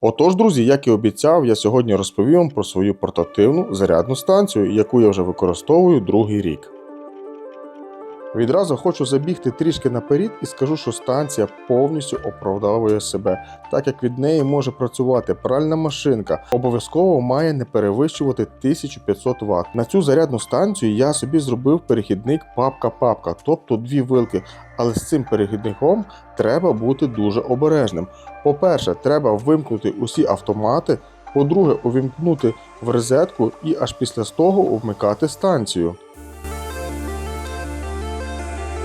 Отож, друзі, як і обіцяв, я сьогодні розповім про свою портативну зарядну станцію, яку я вже використовую другий рік. Відразу хочу забігти трішки наперед і скажу, що станція повністю оправдовує себе, так як від неї може працювати пральна машинка, обов'язково має не перевищувати 1500 Вт. На цю зарядну станцію я собі зробив перехідник папка-папка, тобто дві вилки. Але з цим перехідником треба бути дуже обережним. По-перше, треба вимкнути усі автомати. По-друге, увімкнути в розетку і аж після того вмикати станцію.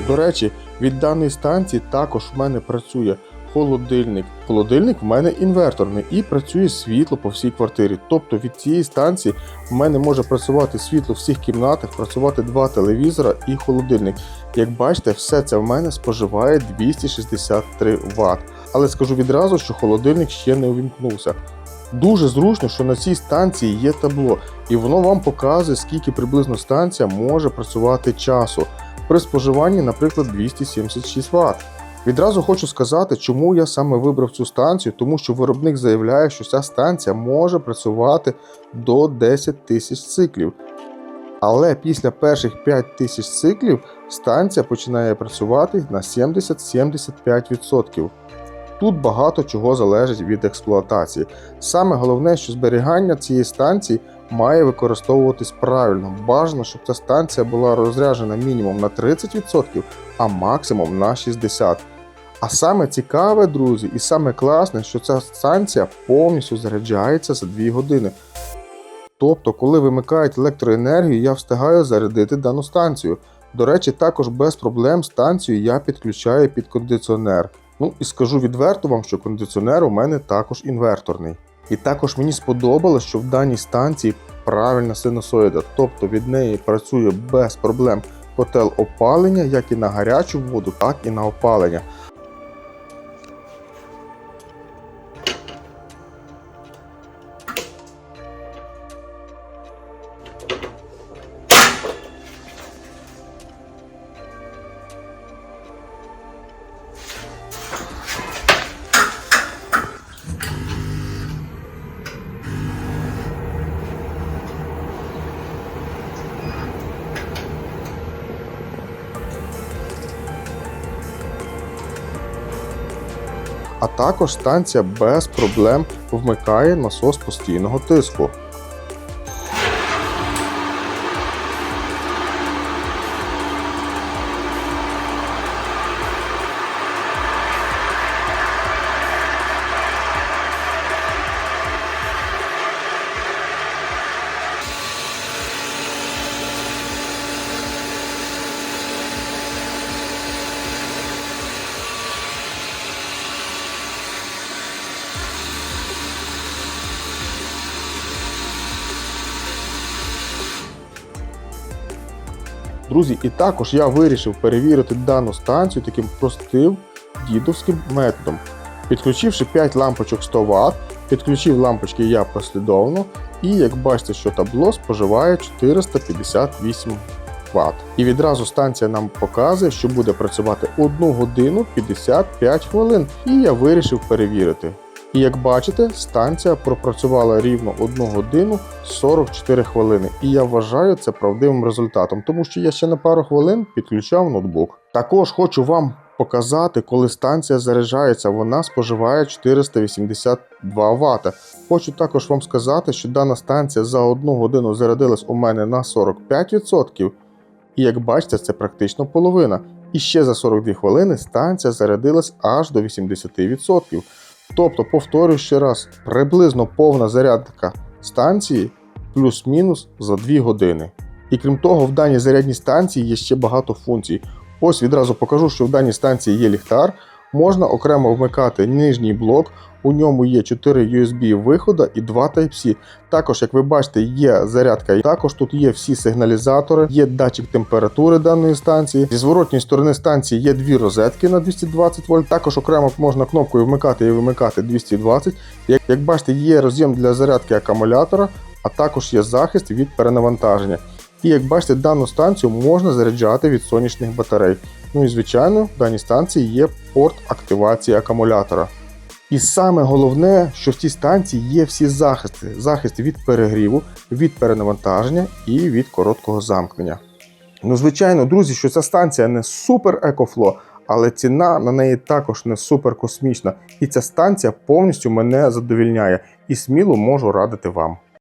До речі, від даної станції також в мене працює холодильник. Холодильник в мене інверторний і працює світло по всій квартирі. Тобто від цієї станції в мене може працювати світло в всіх кімнатах, працювати два телевізора і холодильник. Як бачите, все це в мене споживає 263 Вт. Але скажу відразу, що холодильник ще не увімкнувся. Дуже зручно, що на цій станції є табло, і воно вам показує, скільки приблизно станція може працювати часу при споживанні, наприклад, 276 Вт. Відразу хочу сказати, чому я саме вибрав цю станцію, тому що виробник заявляє, що ця станція може працювати до 10 тисяч циклів. Але після перших 5 тисяч циклів станція починає працювати на 70-75%. Тут багато чого залежить від експлуатації. Саме головне, що зберігання цієї станції має використовуватись правильно. Бажано, щоб ця станція була розряджена мінімум на 30%, а максимум на 60%. А саме цікаве, друзі, і саме класне, що ця станція повністю заряджається за 2 години. Тобто, коли вимикають електроенергію, я встигаю зарядити дану станцію. До речі, також без проблем станцію я підключаю під кондиціонер. Ну і скажу відверто вам, що кондиціонер у мене також інверторний. І також мені сподобалось, що в даній станції правильна синусоїда, тобто від неї працює без проблем котел опалення, як і на гарячу воду, так і на опалення. А також станція без проблем вмикає насос постійного тиску. Друзі, і також я вирішив перевірити дану станцію таким простим дідовським методом. Підключивши 5 лампочок 100 Вт, підключив лампочки я послідовно, і як бачите, що табло споживає 458 Вт. І відразу станція нам показує, що буде працювати 1 годину 55 хвилин. І я вирішив перевірити. І як бачите, станція пропрацювала рівно 1 годину 44 хвилини. І я вважаю це правдивим результатом, тому що я ще на пару хвилин підключав ноутбук. Також хочу вам показати, коли станція заряджається, вона споживає 482 Вт. Хочу також вам сказати, що дана станція за 1 годину зарядилась у мене на 45%. І як бачите, це практично половина. І ще за 42 хвилини станція зарядилась аж до 80%. Тобто, повторюю ще раз, приблизно повна зарядка станції плюс-мінус за 2 години. І крім того, в даній зарядній станції є ще багато функцій. Ось відразу покажу, що в даній станції є ліхтар, можна окремо вмикати нижній блок, у ньому є 4 USB виходи і 2 Type-C. Також, як ви бачите, є зарядка, також тут є всі сигналізатори, є датчик температури даної станції. Зі зворотньої сторони станції є дві розетки на 220 вольт. Також окремо можна кнопкою вмикати і вимикати 220. Як, як бачите, є роз'єм для зарядки акумулятора, а також є захист від перенавантаження. І як бачите, дану станцію можна заряджати від сонячних батарей. Ну і звичайно, в даній станції є порт активації акумулятора. І саме головне, що в цій станції є всі захисти: захист від перегріву, від перенавантаження і від короткого замкнення. Ну, звичайно, друзі, що ця станція не супер екофло, але ціна на неї також не супер космічна. І ця станція повністю мене задовільняє і сміло можу радити вам.